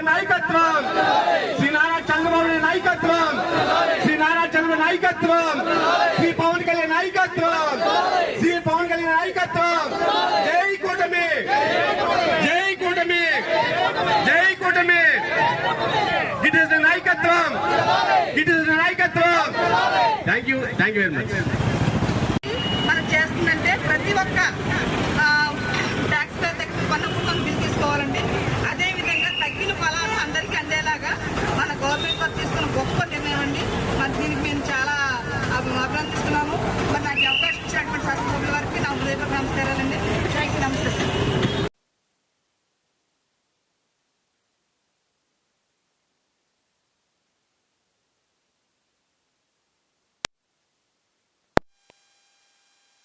గారి నాయకత్వం. శ్రీ నారా చంద్రబాబు నాయకత్వం. శ్రీ నారా చంద్ర నాయకత్వం. శ్రీ పవన్ కళ్యాణ్ నాయకత్వం. శ్రీ పవన్ కళ్యాణ్ నాయకత్వం. జై కూటమి. జై కూటమి. జై కూటమి. ఇట్ ఇస్ నాయకత్వం. ఇట్ ఇస్ నాయకత్వం. Thank you thank you very much మనం చేస్తుందంటే ప్రతి ఒక్క గొప్ప నిర్ణయం అండి. మరి దీనికి మేము చాలా అభినందిస్తున్నాము. మరి నాకు అవకాశం ఇచ్చినటువంటి శాసనసభ్యుల వారికి నా హృదయపూర్వక నమస్కారాలండి థ్యాంక్ యూ నమస్తే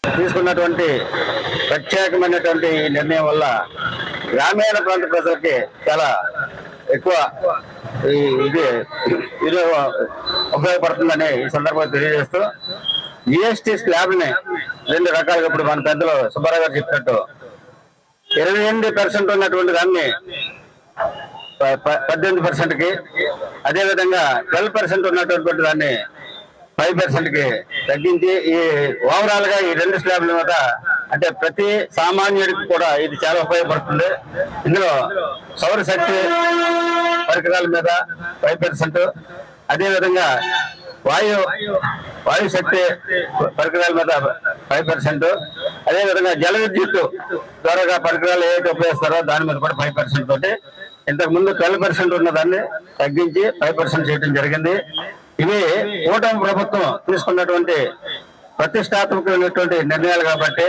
తీసుకున్నటువంటి ప్రత్యేకమైనటువంటి ఈ నిర్ణయం వల్ల గ్రామీణ ప్రాంత ప్రజలకి చాలా ఎక్కువ ఇది ఇది ఉపయోగపడుతుందని ఈ సందర్భంగా తెలియజేస్తూ జిఎస్టీ స్లాబ్ని రెండు రకాలుగా ఇప్పుడు మన పెద్దలు సుబ్బారావు గారు చెప్పినట్టు ఇరవై ఎనిమిది పర్సెంట్ ఉన్నటువంటి దాన్ని పద్దెనిమిది పర్సెంట్కి అదేవిధంగా ట్వెల్వ్ పర్సెంట్ ఉన్నటువంటి దాన్ని ఫైవ్ పర్సెంట్కి తగ్గించి ఈ ఓవరాల్గా ఈ రెండు స్లాబ్ల మీద అంటే ప్రతి సామాన్యుడికి కూడా ఇది చాలా ఉపయోగపడుతుంది. ఇందులో సౌర శక్తి పరికరాల మీద ఫైవ్ పర్సెంట్ అదేవిధంగా వాయు వాయు శక్తి పరికరాల మీద ఫైవ్ పర్సెంట్ అదే విధంగా జల విద్యుత్ ద్వారా పరికరాలు ఏవైతే ఉపయోగిస్తారో దాని మీద కూడా ఫైవ్ పర్సెంట్ తోటి. ఇంతకు ముందు ట్వెల్వ్ పర్సెంట్ ఉన్న దాన్ని తగ్గించి ఫైవ్ పర్సెంట్ చేయడం జరిగింది. ఇవి కూటమి ప్రభుత్వం తీసుకున్నటువంటి ప్రతిష్టాత్మకమైనటువంటి నిర్ణయాలు కాబట్టి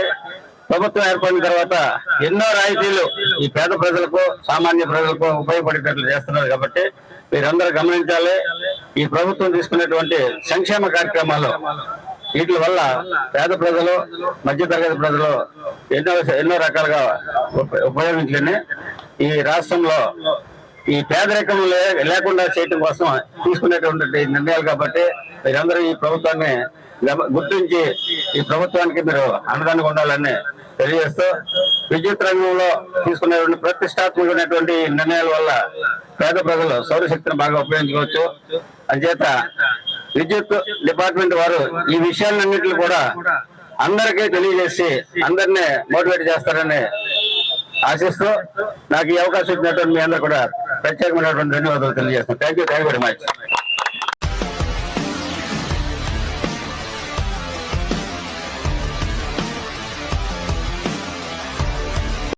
ప్రభుత్వం ఏర్పడిన తర్వాత ఎన్నో రాయితీలు ఈ పేద ప్రజలకు సామాన్య ప్రజలకు ఉపయోగపడేటట్లు చేస్తున్నారు కాబట్టి మీరందరూ గమనించాలి. ఈ ప్రభుత్వం తీసుకునేటువంటి సంక్షేమ కార్యక్రమాలు వీటి వల్ల పేద ప్రజలు మధ్యతరగతి ప్రజలు ఎన్నో ఎన్నో రకాలుగా ఉప- ఉపయోగించుకుని ఈ రాష్ట్రంలో ఈ పేదరికం లేకుండా చేయటం కోసం తీసుకునేటువంటి నిర్ణయాలు కాబట్టి మీరందరూ ఈ ప్రభుత్వాన్ని గుర్తించి ఈ ప్రభుత్వానికి మీరు అండదండగా ఉండాలని తెలియజేస్తూ విద్యుత్ రంగంలో తీసుకునేటువంటి ప్రతిష్టాత్మకమైనటువంటి నిర్ణయాల వల్ల పేద ప్రజలు సౌరశక్తిని బాగా ఉపయోగించుకోవచ్చు. అంచేత విద్యుత్ డిపార్ట్మెంట్ వారు ఈ విషయాలన్నింటినీ కూడా అందరికీ తెలియజేసి అందరినీ మోటివేట్ చేస్తారని ఆశిస్తూ నాకు ఈ అవకాశం ఇచ్చినటువంటి మీ అందరూ కూడా ప్రత్యేకమైనటువంటి ధన్యవాదాలు తెలియజేస్తాను thank you thank very much